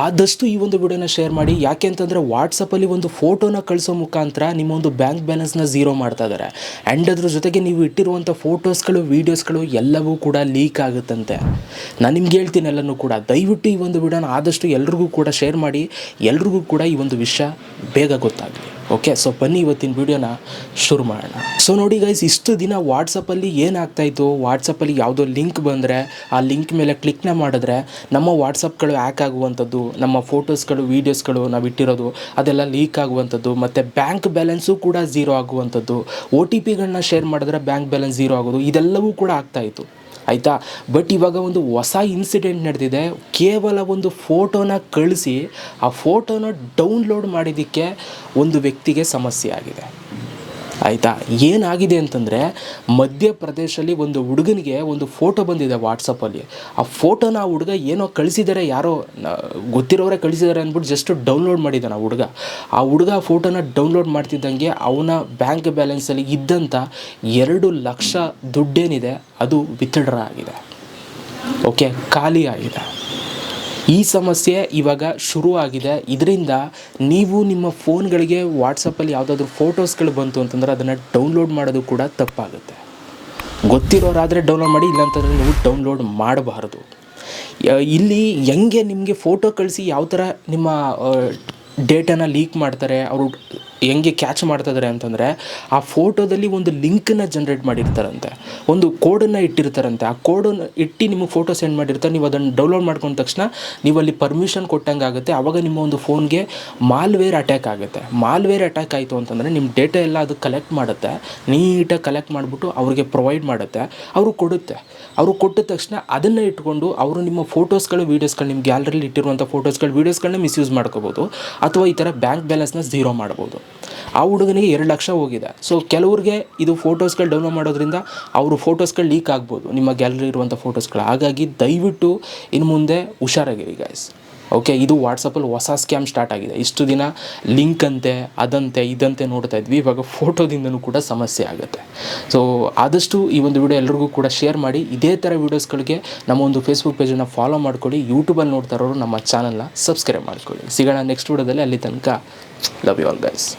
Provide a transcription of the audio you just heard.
ಆದಷ್ಟು ಈ ಒಂದು ವಿಡಿಯೋನ ಶೇರ್ ಮಾಡಿ. ಯಾಕೆ ಅಂತಂದರೆ ವಾಟ್ಸಪ್ಪಲ್ಲಿ ಒಂದು ಫೋಟೋನ ಕಳಿಸೋ ಮುಖಾಂತರ ನಿಮ್ಮ ಒಂದು ಬ್ಯಾಂಕ್ ಬ್ಯಾಲೆನ್ಸ್ನ ಝೀರೋ ಮಾಡ್ತಾ ಇದ್ದಾರೆ ಆ್ಯಂಡ್ ಅದ್ರ ಜೊತೆಗೆ ನೀವು ಇಟ್ಟಿರುವಂಥ ಫೋಟೋಸ್ಗಳು, ವೀಡಿಯೋಸ್ಗಳು ಎಲ್ಲವೂ ಕೂಡ ಲೀಕ್ ಆಗುತ್ತಂತೆ. ನಾನು ನಿಮ್ಗೆ ಹೇಳ್ತೀನಿ ಎಲ್ಲನೂ ಕೂಡ. ದಯವಿಟ್ಟು ಈ ಒಂದು ವಿಡಿಯೋನ ಆದಷ್ಟು ಎಲ್ರಿಗೂ ಕೂಡ ಶೇರ್ ಮಾಡಿ. ಎಲ್ರಿಗೂ ಕೂಡ ಈ ಒಂದು ವಿಷಯ ಬೇಗ ಗೊತ್ತಾಗಲಿ. ಓಕೆ ಸೊ ಬನ್ನಿ ಇವತ್ತಿನ ವಿಡಿಯೋನ ಶುರು ಮಾಡೋಣ. ಸೊ ನೋಡಿ ಗೈಸ್ ಇಷ್ಟು ದಿನ ವಾಟ್ಸಪ್ಪಲ್ಲಿ ಏನಾಗ್ತಾಯಿತ್ತು? ವಾಟ್ಸಪ್ಪಲ್ಲಿ ಯಾವುದೋ ಲಿಂಕ್ ಬಂದರೆ, ಆ ಲಿಂಕ್ ಮೇಲೆ ಕ್ಲಿಕ್ನ ಮಾಡಿದ್ರೆ ನಮ್ಮ ವಾಟ್ಸಪ್ಗಳು ಹ್ಯಾಕ್ ಆಗುವಂಥದ್ದು, ನಮ್ಮ ಫೋಟೋಸ್ಗಳು ವೀಡಿಯೋಸ್ಗಳು ನಾವು ಇಟ್ಟಿರೋದು, ಅದೆಲ್ಲ ಲೀಕ್ ಆಗುವಂಥದ್ದು, ಮತ್ತು ಬ್ಯಾಂಕ್ ಬ್ಯಾಲೆನ್ಸು ಕೂಡ ಝೀರೋ ಆಗುವಂಥದ್ದು. ಒ ಟಿ ಪಿಗಳನ್ನ ಶೇರ್ ಮಾಡಿದ್ರೆ ಬ್ಯಾಂಕ್ ಬ್ಯಾಲೆನ್ಸ್ ಝೀರೋ ಆಗೋದು, ಇದೆಲ್ಲವೂ ಕೂಡ ಆಗ್ತಾಯಿತ್ತು. ಆಯಿತಾ? ಬಟ್ ಇವಾಗ ಒಂದು ಹೊಸ ಇನ್ಸಿಡೆಂಟ್ ನಡೆದಿದೆ. ಕೇವಲ ಒಂದು ಫೋಟೋನ ಕಳಿಸಿ, ಆ ಫೋಟೋನ ಡೌನ್ಲೋಡ್ ಮಾಡಿದ್ದಕ್ಕೆ ಒಂದು ವ್ಯಕ್ತಿಗೆ ಸಮಸ್ಯೆ ಆಗಿದೆ. ಆಯಿತಾ? ಏನಾಗಿದೆ ಅಂತಂದರೆ ಮಧ್ಯಪ್ರದೇಶಲ್ಲಿ ಒಂದು ಹುಡುಗನಿಗೆ ಒಂದು ಫೋಟೋ ಬಂದಿದೆ ವಾಟ್ಸಪ್ಪಲ್ಲಿ ಆ ಫೋಟೋನ ಆ ಹುಡುಗ ಏನೋ ಕಳಿಸಿದ್ದಾರೆ ಯಾರೋ ಗೊತ್ತಿರೋರೇ ಕಳಿಸಿದ್ದಾರೆ ಅಂದ್ಬಿಟ್ಟು ಜಸ್ಟ್ ಡೌನ್ಲೋಡ್ ಮಾಡಿದ್ದಾನೆ ಆ ಹುಡುಗ. ಆ ಹುಡುಗ ಆ ಫೋಟೋನ ಡೌನ್ಲೋಡ್ ಮಾಡ್ತಿದ್ದಂಗೆ ಅವನ ಬ್ಯಾಂಕ್ ಬ್ಯಾಲೆನ್ಸಲ್ಲಿ ಇದ್ದಂಥ ಎರಡು ಲಕ್ಷ ದುಡ್ಡೇನಿದೆ, ಅದು ವಿತ್ಡ್ರಾ ಆಗಿದೆ. ಓಕೆ ಖಾಲಿ ಆಗಿದೆ. ಈ ಸಮಸ್ಯೆ ಇವಾಗ ಶುರು ಆಗಿದೆ ಇದರಿಂದ ನೀವು ನಿಮ್ಮ ಫೋನ್ಗಳಿಗೆ ವಾಟ್ಸಪ್ಪಲ್ಲಿ ಯಾವುದಾದ್ರೂ ಫೋಟೋಸ್ಗಳು ಬಂತು ಅಂತಂದ್ರೆ ಅದನ್ನು ಡೌನ್ಲೋಡ್ ಮಾಡೋದು ಕೂಡ ತಪ್ಪಾಗುತ್ತೆ. ಗೊತ್ತಿರೋರಾದರೆ ಡೌನ್ಲೋಡ್ ಮಾಡಿ, ಇಲ್ಲಾಂತಂದರೆ ನೀವು ಡೌನ್ಲೋಡ್ ಮಾಡಬಾರ್ದು. ಇಲ್ಲಿ ಹೆಂಗೆ ನಿಮಗೆ ಫೋಟೋ ಕಳಿಸಿ ಯಾವ ಥರ ನಿಮ್ಮ ಡೇಟಾನ ಲೀಕ್ ಮಾಡ್ತಾರೆ, ಅವರು ಹೆಂಗೆ ಕ್ಯಾಚ್ ಮಾಡ್ತಿದ್ದಾರೆ ಅಂತಂದರೆ ಆ ಫೋಟೋದಲ್ಲಿ ಒಂದು ಲಿಂಕನ್ನು ಜನ್ರೇಟ್ ಮಾಡಿರ್ತಾರಂತೆ. ಒಂದು ಕೋಡನ್ನು ಇಟ್ಟಿರ್ತಾರಂತೆ. ಆ ಕೋಡನ್ನು ಇಟ್ಟು ನಿಮಗೆ ಫೋಟೋ ಸೆಂಡ್ ಮಾಡಿರ್ತಾರೆ. ನೀವು ಅದನ್ನು ಡೌನ್ಲೋಡ್ ಮಾಡ್ಕೊಂಡ ತಕ್ಷಣ ನೀವು ಅಲ್ಲಿ ಪರ್ಮಿಷನ್ ಕೊಟ್ಟಂಗೆ ಆಗುತ್ತೆ. ಆವಾಗ ನಿಮ್ಮ ಒಂದು ಫೋನ್ಗೆ ಮಾಲ್ವೇರ್ ಅಟ್ಯಾಕ್ ಆಗುತ್ತೆ. ಮಾಲ್ವೇರ್ ಅಟ್ಯಾಕ್ ಆಯಿತು ಅಂತಂದರೆ ನಿಮ್ಮ ಡೇಟಾ ಎಲ್ಲ ಅದು ಕಲೆಕ್ಟ್ ಮಾಡುತ್ತೆ. ನೀಟಾಗಿ ಕಲೆಕ್ಟ್ ಮಾಡಿಬಿಟ್ಟು ಅವ್ರಿಗೆ ಪ್ರೊವೈಡ್ ಮಾಡುತ್ತೆ. ಅವರು ಕೊಡುತ್ತೆ. ಅವರು ಕೊಟ್ಟ ತಕ್ಷಣ ಅದನ್ನು ಇಟ್ಕೊಂಡು ಅವರು ನಿಮ್ಮ ಫೋಟೋಸ್ಗಳು ವೀಡಿಯೋಸ್ಗಳು ನಿಮ್ಮ ಗ್ಯಾಲರಿಲಿ ಇಟ್ಟಿರುವಂಥ ಫೋಟೋಸ್ಗಳು ವೀಡಿಯೋಸ್ಗಳನ್ನ ಮಿಸ್ಯೂಸ್ ಮಾಡ್ಕೋಬೋದು. ಅಥವಾ ಈ ಥರ ಬ್ಯಾಂಕ್ ಬ್ಯಾಲೆನ್ಸ್ನ ಝೀರೋ ಮಾಡ್ಬೋದು. ಆ ಹುಡುಗನಿಗೆ ಎರಡು ಲಕ್ಷ ಹೋಗಿದೆ. ಸೊ ಕೆಲವ್ರಿಗೆ ಇದು ಫೋಟೋಸ್ಗಳು ಡೌನ್ಲೋಡ್ ಮಾಡೋದ್ರಿಂದ ಅವರು ಫೋಟೋಸ್ಗಳು ಲೀಕ್ ಆಗ್ಬೋದು. ನಿಮ್ಮ ಗ್ಯಾಲರಿ ಇರುವಂಥ ಫೋಟೋಸ್ಗಳು. ಹಾಗಾಗಿ ದಯವಿಟ್ಟು ಇನ್ನು ಮುಂದೆ ಹುಷಾರಾಗಿರಿ ಗಾಯ್ಸ್ ಓಕೆ ಇದು ವಾಟ್ಸಪ್ಪಲ್ಲಿ ಹೊಸ ಸ್ಕ್ಯಾಮ್ ಸ್ಟಾರ್ಟ್ ಆಗಿದೆ. ಇಷ್ಟು ದಿನ ಲಿಂಕ್ ಅಂತೆ, ಅದಂತೆ, ಇದಂತೆ ನೋಡ್ತಾ ಇದ್ವಿ. ಇವಾಗ ಫೋಟೋದಿಂದನೂ ಕೂಡ ಸಮಸ್ಯೆ ಆಗುತ್ತೆ. ಸೊ ಆದಷ್ಟು ಈ ಒಂದು ವಿಡಿಯೋ ಎಲ್ರಿಗೂ ಕೂಡ ಶೇರ್ ಮಾಡಿ. ಇದೇ ಥರ ವೀಡಿಯೋಸ್ಗಳಿಗೆ ನಮ್ಮ ಒಂದು ಫೇಸ್ಬುಕ್ ಪೇಜನ್ನು ಫಾಲೋ ಮಾಡ್ಕೊಳ್ಳಿ. ಯೂಟ್ಯೂಬಲ್ಲಿ ನೋಡ್ತಾ ಇರೋರು ನಮ್ಮ ಚಾನಲ್ನ ಸಬ್ಸ್ಕ್ರೈಬ್ ಮಾಡ್ಕೊಳ್ಳಿ. ಸಿಗೋಣ ನೆಕ್ಸ್ಟ್ ವಿಡಿಯೋದಲ್ಲಿ ಅಲ್ಲಿ ತನಕ ಲವ್ ಯು ಆಲ್ ಗೈಸ್